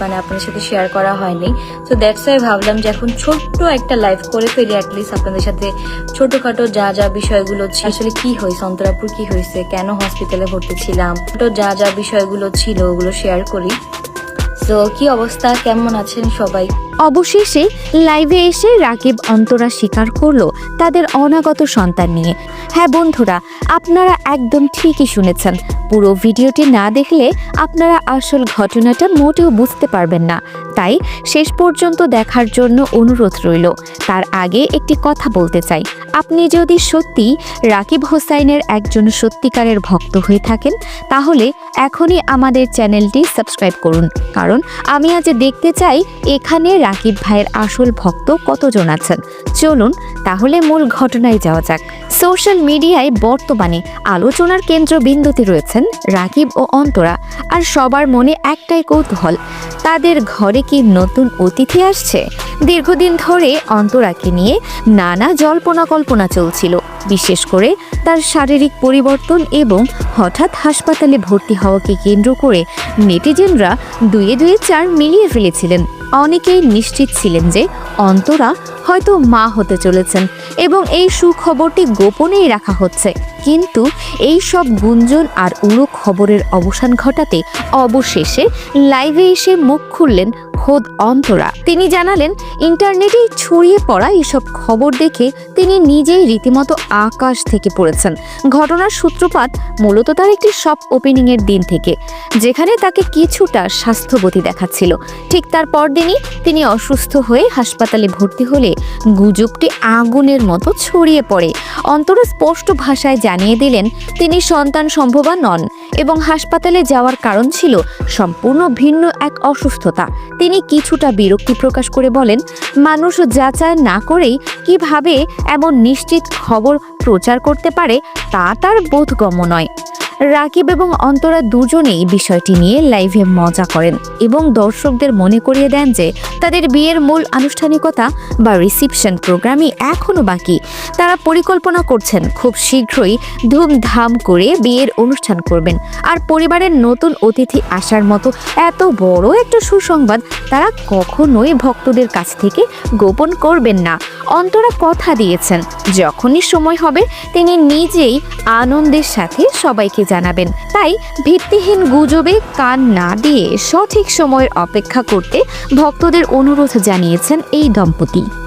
মানে আপনার সাথে শেয়ার করা হয়নি। তো দ্যাটস আই ভাবলাম যে এখন ছোট্ট একটা লাইভ করে ফেলি অ্যাটলিস্ট আপনাদের সাথে ছোটোখাটো যা যা বিষয়গুলো আসলে কি হয়েছে, অন্তরাপুর কি হয়েছে, কেন হসপিটালে ভর্তি ছিলাম ছোটো যা যা বিষয়গুলো ছিল, ওগুলো শেয়ার করি। তো কি অবস্থা, কেমন আছেন সবাই? অবশেষে লাইভে এসে রাকিব অন্তরা স্বীকার করল তাদের অনাগত সন্তান নিয়ে। হ্যাঁ বন্ধুরা, আপনারা একদম ঠিকই শুনেছেন। পুরো ভিডিওটি না দেখলে আপনারা আসল ঘটনাটা মোটেও বুঝতে পারবেন না। তাই শেষ পর্যন্ত দেখার জন্য অনুরোধ রইল। তার আগে একটি কথা বলতে চাই। আপনি যদি সত্যি রাকিব হোসাইনের একজন সত্যিকারের ভক্ত হয়ে থাকেন, তাহলে এখনই আমাদের চ্যানেলটি সাবস্ক্রাইব করুন। কারণ আমি আজ দেখতে চাই এখানে রাকিব ভাইয়ের আসল ভক্ত কতজন আছেন? চলুন তাহলে মূল ঘটনায় যাওয়া যাক। সোশ্যাল মিডিয়ায় বর্তমানে আলোচনার কেন্দ্রবিন্দুতে রয়েছেন রাকিব ও অন্তরা আর সবার মনে একটাই কৌতূহল, তাদের ঘরে কি নতুন অতিথি আসছে? দীর্ঘদিন ধরে অন্তরাকে নিয়ে নানা জল্পনা কল্পনা চলছিল, বিশেষ করে তার শারীরিক পরিবর্তন এবং হঠাৎ হাসপাতালে ভর্তি হওয়াকে কেন্দ্র করে নেটিজেনরা দুয়ে দুয়ে চার মিলিয়ে ফেলেছিলেন। অনেকেই নিশ্চিত ছিলেন যে অন্তরা হয়তো মা হতে চলেছেন এবং এই সুখবরটি গোপনেই রাখা হচ্ছে। কিন্তু এই সব গুঞ্জন আর উড়ো খবরের অবসান ঘটাতে অবশেষে লাইভে এসে মুখ খুললেন খোদ অন্তরা। তিনি জানালেন ইন্টারনেটে ছড়িয়ে পড়া এসব খবর দেখে তিনি নিজেই রীতিমতো আকাশ থেকে পড়েছেন। ঘটনার সূত্রপাত মূলত তার একটি শপ ওপেনিংয়ের দিন থেকে, যেখানে তাকে কিছুটা স্বাস্থ্যবতী দেখাচ্ছিল। ঠিক তার পরদিনই তিনি অসুস্থ হয়ে হাসপাতালে ভর্তি হলে গুজবটি আগুনের মতো ছড়িয়ে পড়ে। অন্তরা স্পষ্ট ভাষায় জানিয়ে দিলেন, তিনি সন্তান সম্ভবা নন। এবং হাসপাতালে যাওয়ার কারণ ছিল সম্পূর্ণ ভিন্ন এক অসুস্থতা। তিনি কিছুটা বিরক্তি প্রকাশ করে বলেন, মানুষ যাচাই না করেই কীভাবে এমন নিশ্চিত খবর প্রচার করতে পারে তা তার বোধগম্য নয়। রাকিব এবং অন্তরা দুজনেই বিষয়টি নিয়ে লাইভে মজা করেন এবং দর্শকদের মনে করিয়ে দেন যে তাদের বিয়ের মূল আনুষ্ঠানিকতা বা রিসিপশন প্রোগ্রামই এখনও বাকি। তারা পরিকল্পনা করছেন খুব শীঘ্রই ধুমধাম করে বিয়ের অনুষ্ঠান করবেন। আর পরিবারের নতুন অতিথি আসার মতো এত বড় একটা সুসংবাদ তারা কখনোই ভক্তদের কাছ থেকে গোপন করবেন না। অন্তরা কথা দিয়েছেন। যখনই সময় হবে, তিনি নিজেই আনন্দের সাথে সবাইকে জানাবেন। তাই ভিত্তিহীন গুজবে কান না দিয়ে সঠিক সময়ের অপেক্ষা করতে ভক্তদের অনুরোধ জানিয়েছেন এই দম্পতি।